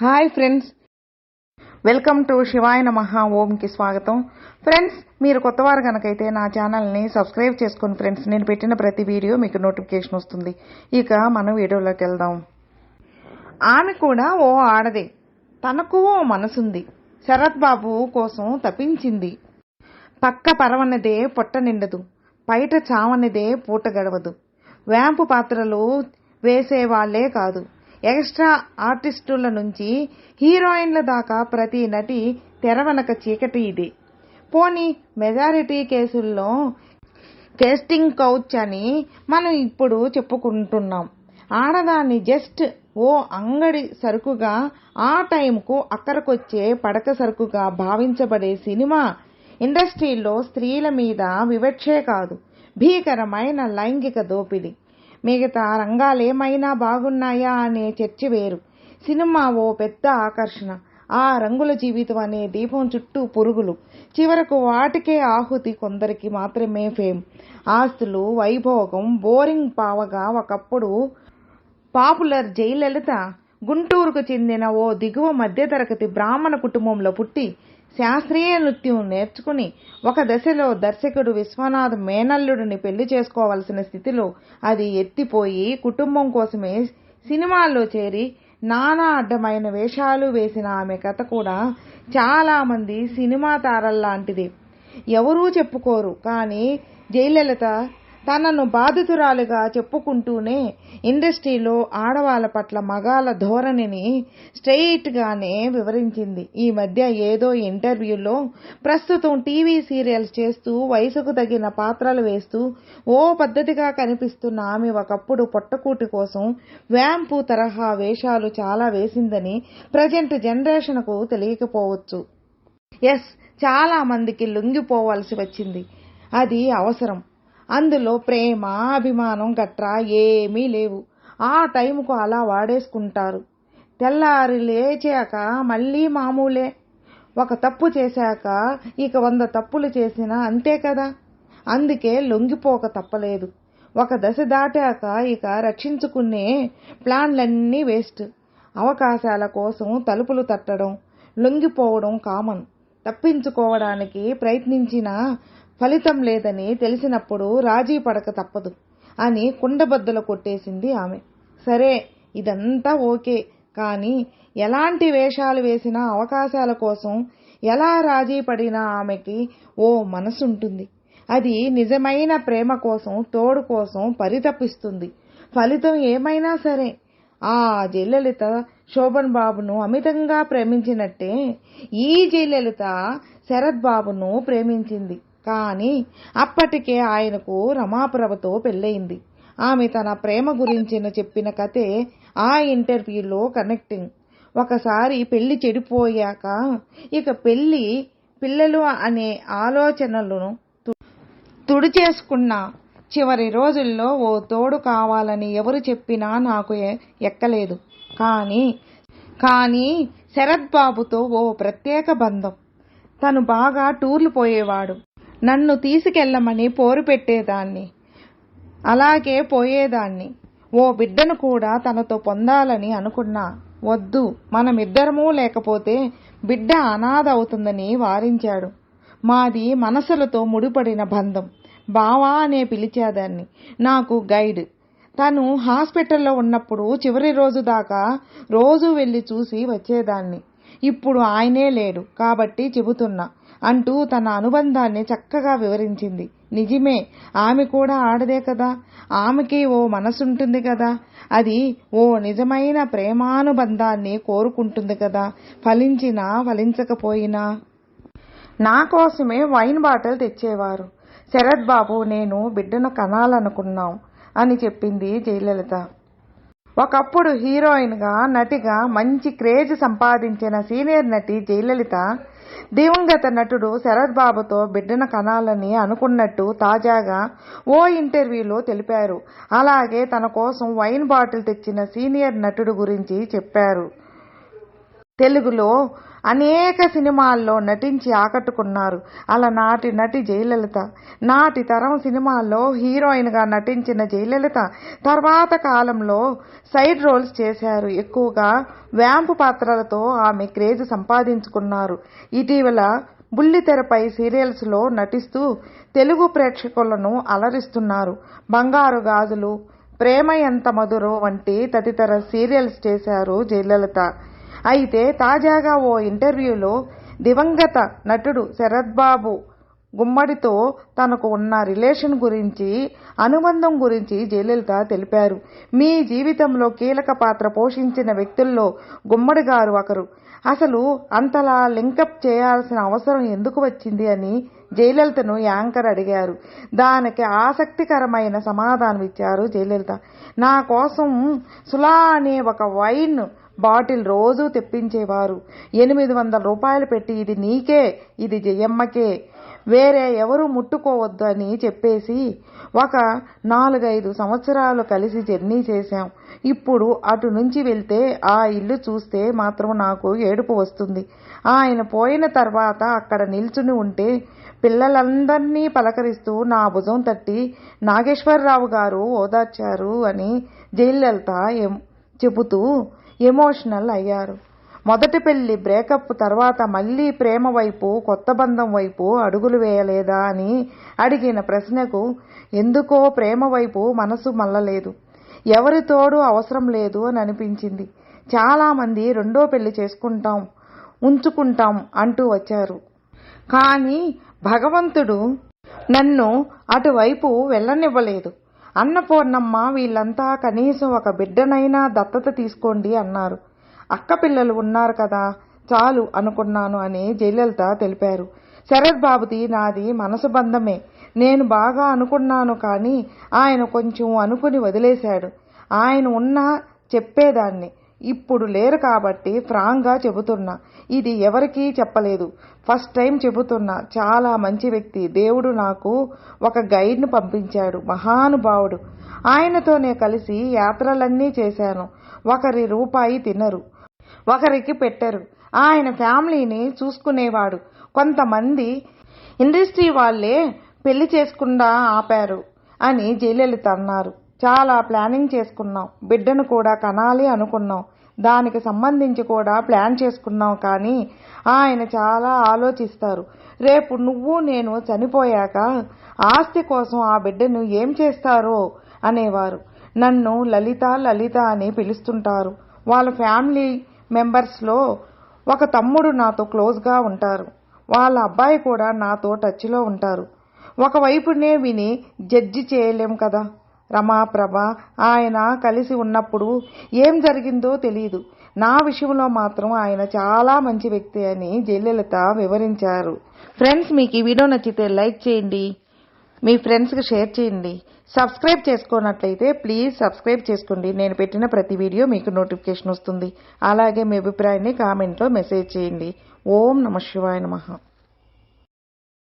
Hi friends welcome to శివాయ నమః ఓంకి స్వాగతం ఫ్రెండ్స్ మీరు కొత్తవారు కనుకైతే నా ఛానల్ని సబ్స్క్రైబ్ చేసుకోండి ఫ్రెండ్స్ నేను పెట్టిన ప్రతి వీడియో మీకు నోటిఫికేషన్ వస్తుంది. ఇక మనం వీడియోలోకి వెళ్దాం. ఆమె కూడా ఓ ఆడదే. తనకు ఓ మనసుంది. శరత్ బాబు కోసం తప్పించింది పక్క పరవన్నదే పొట్ట నిండదు. బయట చావన్నదే పూట గడవదు. వ్యాంపు పాత్రలు వేసేవాళ్ళే కాదు. ఎక్స్ట్రా ఆర్టిస్టుల నుంచి హీరోయిన్ల దాకా ప్రతి నటి తెరవనక చీకటి ఇది. పోనీ మెజారిటీ కేసుల్లో కేస్టింగ్ కౌచ్ అని మనం ఇప్పుడు చెప్పుకుంటున్నాం. ఆడదాన్ని జస్ట్ ఓ అంగడి సరుకుగా ఆ టైంకు అక్కడికొచ్చే పడక సరుకుగా భావించబడే సినిమా ఇండస్ట్రీలో స్త్రీల మీద వివక్షే కాదు భీకరమైన లైంగిక దోపిడీ. మిగతా రంగాలేమైనా బాగున్నాయా అనే చర్చ వేరు. సినిమా ఓ పెద్ద ఆకర్షణ. ఆ రంగుల జీవితం అనే దీపం చుట్టూ పురుగులు. చివరకు వాటికే ఆహుతి కొందరికి మాత్రమే ఫేమ్. ఆస్తులు వైభోగం బోరింగ్ పావగా ఒకప్పుడు పాపులర్ జయలలిత గుంటూరుకు చెందిన ఓ దిగువ మధ్యతరగతి బ్రాహ్మణ కుటుంబంలో పుట్టి శాస్త్రీయ నృత్యం నేర్చుకుని ఒక దశలో దర్శకుడు విశ్వనాథ్ మేనల్లుడిని పెళ్ళి చేసుకోవాల్సిన స్థితిలో అది ఎత్తిపోయి కుటుంబం కోసమే సినిమాల్లో చేరి నానా అడ్డమైన వేషాలు వేసిన ఆమె కథ కూడా చాలామంది సినిమా తారల్లాంటిది. ఎవరూ చెప్పుకోరు కానీ జయలలిత తనను బాధితురాలుగా చెప్పుకుంటూనే ఇండస్ట్రీలో ఆడవాళ్ళ పట్ల మగాల ధోరణిని స్ట్రెయిట్గానే వివరించింది. ఈ మధ్య ఏదో ఇంటర్వ్యూలో ప్రస్తుతం టీవీ సీరియల్స్ చేస్తూ వయసుకు తగిన పాత్రలు వేస్తూ ఓ పద్ధతిగా కనిపిస్తున్న ఆమె ఒకప్పుడు పొట్టకూటి కోసం వ్యాంపు తరహా వేషాలు చాలా వేసిందని ప్రజెంట్ జనరేషన్కు తెలియకపోవచ్చు. ఎస్ చాలా మందికి లొంగిపోవాల్సి వచ్చింది. అది అవసరం. అందులో ప్రేమ అభిమానం గట్రా ఏమీ లేవు. ఆ టైంకు అలా వాడేసుకుంటారు. తెల్లారి లేచాక మళ్ళీ మామూలే. ఒక తప్పు చేశాక ఇక వంద తప్పులు చేసినా అంతే కదా. అందుకే లొంగిపోక తప్పలేదు. ఒక దశ దాటాక ఇక రక్షించుకునే ప్లాన్లన్నీ వేస్ట్. అవకాశాల కోసం తలుపులు తట్టడం లొంగిపోవడం కామన్. తప్పించుకోవడానికి ప్రయత్నించినా ఫలితం లేదని తెలిసినప్పుడు రాజీ పడక తప్పదు అని కుండబద్దలు కొట్టేసింది ఆమె. సరే ఇదంతా ఓకే కానీ ఎలాంటి వేషాలు వేసినా అవకాశాల కోసం ఎలా రాజీ పడినా ఆమెకి ఓ మనసుంటుంది. అది నిజమైన ప్రేమ కోసం తోడు కోసం పరితపిస్తుంది. ఫలితం ఏమైనా సరే ఆ జయలలిత శోభన్ బాబును అమితంగా ప్రేమించినట్టే ఈ జయలలిత శరత్ బాబును ప్రేమించింది. కానీ అప్పటికే ఆయనకు రమాప్రభతో పెళ్ళయింది. ఆమె తన ప్రేమ గురించిన చెప్పిన కథే ఆ ఇంటర్వ్యూలో కనెక్టింగ్. ఒకసారి పెళ్ళి చెడిపోయాక ఇక పెళ్ళి పిల్లలు అనే ఆలోచనలను తుడిచేసుకున్న చివరి రోజుల్లో ఓ తోడు కావాలని ఎవరు చెప్పినా నాకు ఎక్కలేదు. కానీ కానీ శరత్ బాబుతో ఓ ప్రత్యేక బంధం. తను బాగా టూర్లు పోయేవాడు. నన్ను తీసుకెళ్ళమని పోరు పెట్టేదాన్ని. అలాగే పోయేదాన్ని. ఓ బిడ్డను కూడా తనతో పొందాలని అనుకున్నా. వద్దు మనమిద్దరమూ లేకపోతే బిడ్డ అనాథ అవుతుందని వారించాడు. మాది మనసులతో ముడిపడిన బంధం. బావా అనే పిలిచేదాన్ని. నాకు గైడ్. తను హాస్పిటల్లో ఉన్నప్పుడు చివరి రోజు దాకా రోజు వెళ్ళి చూసి వచ్చేదాన్ని. ఇప్పుడు ఆయనే లేడు కాబట్టి చెబుతున్నా. అంటూ తన అనుబంధాన్ని చక్కగా వివరించింది. నిజమే ఆమె కూడా ఆడదే కదా. ఆమెకి ఓ మనసుంటుంది కదా. అది ఓ నిజమైన ప్రేమానుబంధాన్ని కోరుకుంటుంది కదా. ఫలించినా ఫలించకపోయినా. నా కోసమే వైన్ బాటిల్ తెచ్చేవారు. శరత్ బాబు నేను బిడ్డను కనాలనుకున్నాం అని చెప్పింది జయలలిత. ఒకప్పుడు హీరోయిన్గా నటిగా మంచి క్రేజ్ సంపాదించిన సీనియర్ నటి జయలలిత దివంగత నటుడు శరత్ బాబుతో బిడ్డన కనాలని అనుకున్నట్టు తాజాగా ఓ ఇంటర్వ్యూలో తెలిపారు. అలాగే తన కోసం వైన్ బాటిల్ తెచ్చిన సీనియర్ నటుడు గురించి చెప్పారు. తెలుగులో అనేక సినిమాల్లో నటించి ఆకట్టుకున్నారు. అలనాటి నటి జయలలిత నాటి తరం సినిమాల్లో హీరోయిన్గా నటించిన జయలలిత తర్వాత కాలంలో సైడ్ రోల్స్ చేశారు. ఎక్కువగా వ్యాంపు పాత్రలతో ఆమె క్రేజ్ సంపాదించుకున్నారు. ఇటీవల బుల్లితెరపై సీరియల్స్లో నటిస్తూ తెలుగు ప్రేక్షకులను అలరిస్తున్నారు. బంగారు గాజులు ప్రేమ ఎంత మధురో వంటి తదితర సీరియల్స్ చేశారు జయలలిత. అయితే తాజాగా ఓ ఇంటర్వ్యూలో దివంగత నటుడు శరత్ బాబు గుమ్మడితో తనకు ఉన్న రిలేషన్ గురించి అనుబంధం గురించి జయలలిత తెలిపారు. మీ జీవితంలో కీలక పాత్ర పోషించిన వ్యక్తుల్లో గుమ్మడి గారు ఒకరు. అసలు అంతలా లింకప్ చేయాల్సిన అవసరం ఎందుకు వచ్చింది అని జయలలితను యాంకర్ అడిగారు. దానికి ఆసక్తికరమైన సమాధానం ఇచ్చారు జయలలిత. నా కోసం సులా అనే ఒక వైన్ బాటిల్ రోజూ తెప్పించేవారు. ఎనిమిది వందల రూపాయలు పెట్టి ఇది నీకే ఇది జయమ్మకే. వేరే ఎవరు ముట్టుకోవద్దు అని చెప్పేసి ఒక నాలుగైదు సంవత్సరాలు కలిసి జర్నీ చేశాం. ఇప్పుడు అటు నుంచి వెళ్తే ఆ ఇల్లు చూస్తే మాత్రం నాకు ఏడుపు వస్తుంది. ఆయన పోయిన తర్వాత అక్కడ నిల్చుని ఉంటే పిల్లలందరినీ పలకరిస్తూ నా భుజం తట్టి నాగేశ్వరరావు గారు ఓదార్చారు అని జయలలిత ఎం- చెబుతూ ఎమోషనల్ అయ్యారు. మొదటి పెళ్ళి బ్రేకప్ తర్వాత మళ్ళీ ప్రేమ వైపు కొత్త బంధం వైపు అడుగులు వేయలేదా అని అడిగిన ప్రశ్నకు ఎందుకో ప్రేమ వైపు మనసు మల్లలేదు ఎవరి తోడు అవసరం లేదు అని అనిపించింది. చాలామంది రెండో పెళ్ళి చేసుకుంటాం ఉంచుకుంటాం అంటూ వచ్చారు. కానీ భగవంతుడు నన్ను అటువైపు వెళ్ళనివ్వలేదు. అన్నపూర్ణమ్మ వీళ్ళంతా కనీసం ఒక బిడ్డనైనా దత్తత తీసుకోండి అన్నారు. అక్క పిల్లలు ఉన్నారు కదా చాలు అనుకున్నాను అని జయలలిత తెలిపారు. శరత్ బాబుది నాది మనసు బంధమే. నేను బాగా అనుకున్నాను కానీ ఆయన కొంచెం అనుకుని వదిలేశాడు. ఆయన ఉన్నా చెప్పేదాన్ని. ఇప్పుడు లేరు కాబట్టి ఫ్రాంక్గా చెబుతున్నా. ఇది ఎవరికీ చెప్పలేదు. ఫస్ట్ టైం చెబుతున్నా. చాలా మంచి వ్యక్తి. దేవుడు నాకు ఒక గైడ్ను పంపించాడు. మహానుభావుడు. ఆయనతోనే కలిసి యాత్రలన్నీ చేశాను. ఒకరి రూపాయి తినరు. ఒకరికి పెట్టరు. ఆయన ఫ్యామిలీని చూసుకునేవాడు. కొంతమంది ఇండస్ట్రీ వాళ్ళే పెళ్ళి చేసుకుండా ఆపారు అని జయలలిత అన్నారు. చాలా ప్లానింగ్ చేసుకున్నాం. బిడ్డను కూడా కనాలి అనుకున్నాం. దానికి సంబంధించి కూడా ప్లాన్ చేసుకున్నాం కానీ ఆయన చాలా ఆలోచిస్తారు. రేపు నువ్వు నేను చనిపోయాక ఆస్తి కోసం ఆ బిడ్డను ఏం చేస్తారో అనేవారు. నన్ను లలిత లలిత అని పిలుస్తుంటారు. వాళ్ళ ఫ్యామిలీ మెంబర్స్లో ఒక తమ్ముడు నాతో క్లోజ్గా ఉంటారు. వాళ్ళ అబ్బాయి కూడా నాతో టచ్లో ఉంటారు. ఒకవైపునే విని జడ్జి చేయలేం కదా. రమాప్రభ ఆయన కలిసి ఉన్నప్పుడు ఏం జరిగిందో తెలియదు నా విషయంలో మాత్రం ఆయన చాలా మంచి వ్యక్తి అని జయలలిత వివరించారు. ఫ్రెండ్స్ మీకు ఈ వీడియో నచ్చితే లైక్ చేయండి. మీ ఫ్రెండ్స్కి షేర్ చేయండి. సబ్స్క్రైబ్ చేసుకున్నట్లయితే ప్లీజ్ సబ్స్క్రైబ్ చేసుకోండి. నేను పెట్టిన ప్రతి వీడియో మీకు నోటిఫికేషన్ వస్తుంది. అలాగే మీ అభిప్రాయాన్ని కామెంట్లో మెసేజ్ చేయండి. ఓం నమ శివాయ నమః.